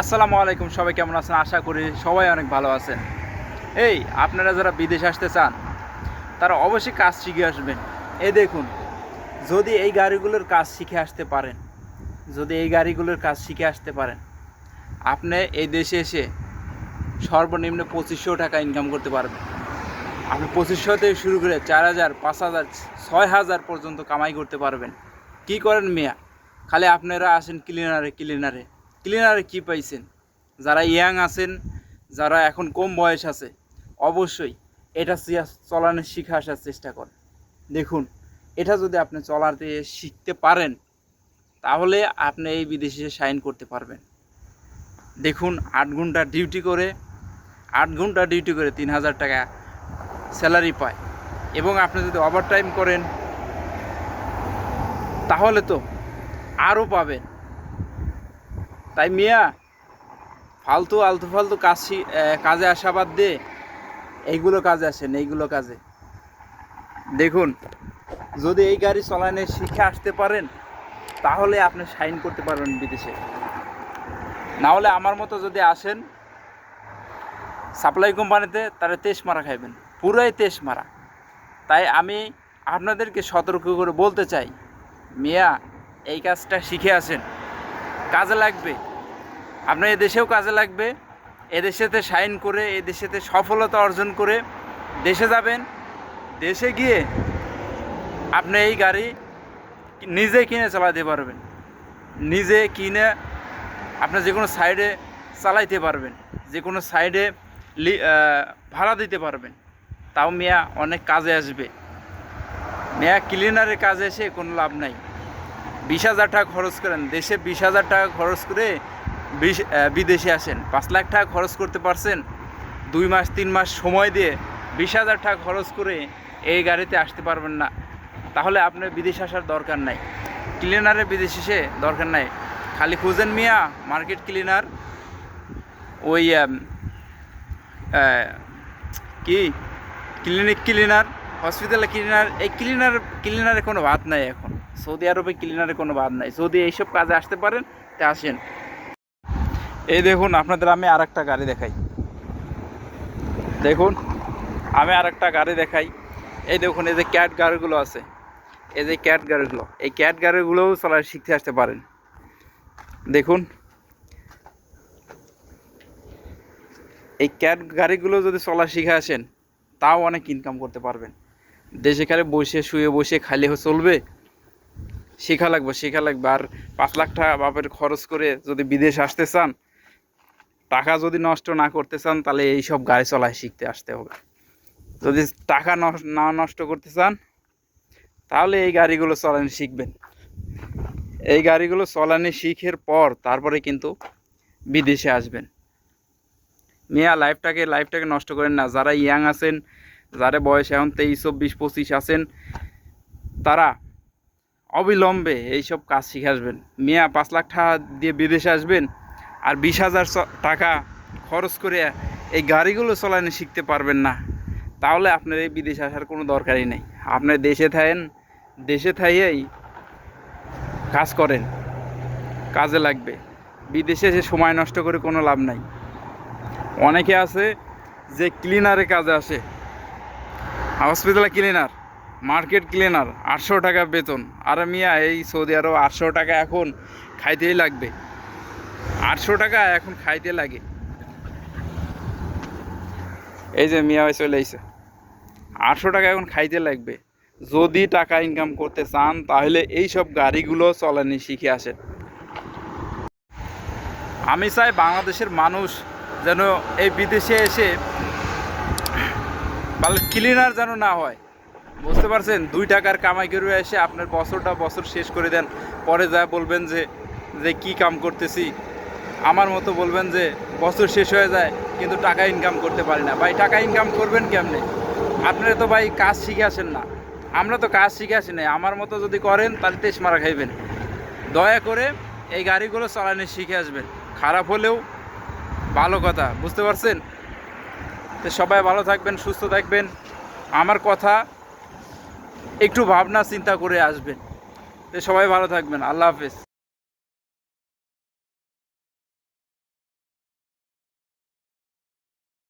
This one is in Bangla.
আসসালামু আলাইকুম, সবাই কেমন আছেন? আশা করি সবাই অনেক ভালো আছেন। এই, আপনারা যারা বিদেশ আসতে চান, তারা অবশ্যই কাজ শিখে আসবেন। এই দেখুন, যদি এই গাড়িগুলোর কাজ শিখে আসতে পারেন, যদি এই গাড়িগুলোর কাজ শিখে আসতে পারেন, আপনি এই দেশে এসে সর্বনিম্ন পঁচিশশো টাকা ইনকাম করতে পারবেন। আপনি পঁচিশশো থেকে শুরু করে চার হাজার, পাঁচ হাজার, ছয় হাজার পর্যন্ত কামাই করতে পারবেন। কি করেন মিয়া? খালি আপনারা আসেন ক্লিনারে ক্লিনারে ক্লিনারে কি পাইছেন? যারা ইয়াং আছেন, যারা এখন কম বয়স আছে, অবশ্যই এটা চলানো শিখে আসার চেষ্টা করেন। দেখুন, এটা যদি আপনি চলাতে শিখতে পারেন, তাহলে আপনি এই বিদেশে সাইন করতে পারবেন। দেখুন, আট ঘণ্টা ডিউটি করে, আট ঘণ্টা ডিউটি করে তিন হাজার টাকা স্যালারি পায়। এবং আপনি যদি ওভারটাইম করেন, তাহলে তো আরও পাবেন। তাই মিয়া, ফালতু, আলতু ফালতু কাজ শি- কাজে আসা বাদ দিয়ে এইগুলো কাজে আসেন এইগুলো কাজে। দেখুন, যদি এই গাড়ি চালানো শিখে আসতে পারেন, তাহলে আপনি সাইন করতে পারবেন বিদেশে। না হলে আমার মতো যদি আসেন, সাপ্লাই কোম্পানিতে তারা তেস মারা খাইবেন, পুরাই তেস মারা। তাই আমি আপনাদেরকে সতর্ক করে বলতে চাই, মিয়া, এই কাজটা শিখে আসেন। কাজে লাগবে। আপনার এদেশেও কাজে লাগবে, এদেশেতে সাইন করে, এদেশেতে সফলতা অর্জন করে দেশে যাবেন, দেশে গিয়ে আপনি এই গাড়ি নিজে কিনে চালাতে পারবেন, নিজে কিনে আপনি যে কোনো সাইডে চালাইতে পারবেন, যে কোনো সাইডে ভাড়া দিতে পারবেন। তাও মেয়া অনেক কাজে আসবে। মেয়া ক্লিনারের কাজে এসে কোনো লাভ নাই। বিশ হাজার টাকা খরচ করেন, দেশে বিশ হাজার টাকা খরচ করে বিদেশে আসেন। পাঁচ লাখ টাকা খরচ করতে পারছেন। দুই মাস, তিন মাস সময় দিয়ে বিশ হাজার টাকা খরচ করে এই গাড়িতে আসতে পারবেন না। তাহলে আপনার বিদেশ আসার দরকার নাই। ক্লিনারে বিদেশ এসে দরকার নাই। খালি খুঁজেন মিয়া, মার্কেট ক্লিনার। ওই কি? ক্লিনিক ক্লিনার, হসপিটালে ক্লিনার। এই ক্লিনার, ক্লিনারে কোনো বাদ নাই এখন। সৌদি আরবে ক্লিনারে কোনো বাদ নাই। যদি এইসব কাজে আসতে পারেন, তা আসেন। এই দেখুন, আপনাদের আমি আর একটা গাড়ি দেখাই। দেখুন, আমি আর একটা গাড়ি দেখাই। এই দেখুন, এই যে ক্যাট গাড়িগুলো আছে। এই যে ক্যাট গাড়িগুলো। এই ক্যাট গাড়িগুলোও চলা শিখতে আসতে পারেন। দেখুন। এই ক্যাট গাড়িগুলো যদি চলা শিখে আসেন, তাও অনেক ইনকাম করতে পারবেন। দেশে খালি বসে, শুয়ে বসে খালি চলবে। শেখা লাগবে শেখা লাগবে। আর পাঁচ লাখ টাকা বাপের খরচ করে যদি বিদেশ আসতে চান টাকা যদি নষ্ট না করতে চান, তাহলে এইসব গাড়ি চলায় শিখতে আসতে হবে। যদি টাকা না নষ্ট করতে চান, তাহলে এই গাড়িগুলো চলানি শিখবেন। এই গাড়িগুলো চলানি শিখের পর তারপরে কিন্তু বিদেশে আসবেন। মিয়া, লাইফটাকে লাইফটাকে নষ্ট করেন না। যারা ইয়াং আছেন, যারা বয়স এখন তেইশ, চব্বিশ, পঁচিশ আছেন, তারা অবিলম্বে এইসব কাজ শিখে আসবেন। মিয়া, পাঁচ লাখ টাকা দিয়ে বিদেশে আসবেন আর বিশ হাজার টাকা খরচ করে এই গাড়িগুলো চালানো শিখতে পারবেন না। তাহলে আপনার এই বিদেশে আসার কোনো দরকারই নেই। আপনার দেশে থাকেন, দেশে থাইয়েই কাজ করেন, কাজে লাগবে। বিদেশে এসে সময় নষ্ট করে কোনো লাভ নাই। অনেকে আছে যে ক্লিনারে কাজে আসে। হসপিটালে ক্লিনার মার্কেট ক্লিনার আটশো টাকা বেতন। আর মিয়া, এই সৌদি আরব আটশো টাকা এখন খাইতেই লাগবে। আটশো টাকা এখন খাইতে লাগে। এই যে মিয়া চলে আইছে। আটশো টাকা এখন খাইতে লাগবে। যদি টাকা ইনকাম করতে চান তাহলে এই সব গাড়িগুলো চলানি শিখে আসেন। আমি চাই বাংলাদেশের মানুষ যেন এই বিদেশে এসে ভালো ক্লিনার যেন না হয়। বুঝতে পারছেন? দুই টাকার কামাই করে এসে আপনার বছরটা বছর শেষ করে দেন। পরে যা বলবেন যে যে কি কাম করতেছি আমার মতো বলবেন যে বছর শেষ হয়ে যায়, কিন্তু টাকা ইনকাম করতে পারি না। ভাই, টাকা ইনকাম করবেন কেমনে? আপনারা তো ভাই কাজ শিখে আসেন না। আমরা তো কাজ শিখে আসি না আমার মতো যদি করেন, তাহলে তেস মারা খাইবেন। দয়া করে এই গাড়িগুলো চালানো শিখে আসবেন। খারাপ হলেও ভালো কথা, বুঝতে পারছেন? তো সবাই ভালো থাকবেন, সুস্থ থাকবেন। আমার কথা একটু ভাবনা চিন্তা করে আসবেন। তো সবাই ভালো থাকবেন। আল্লাহ হাফেজ।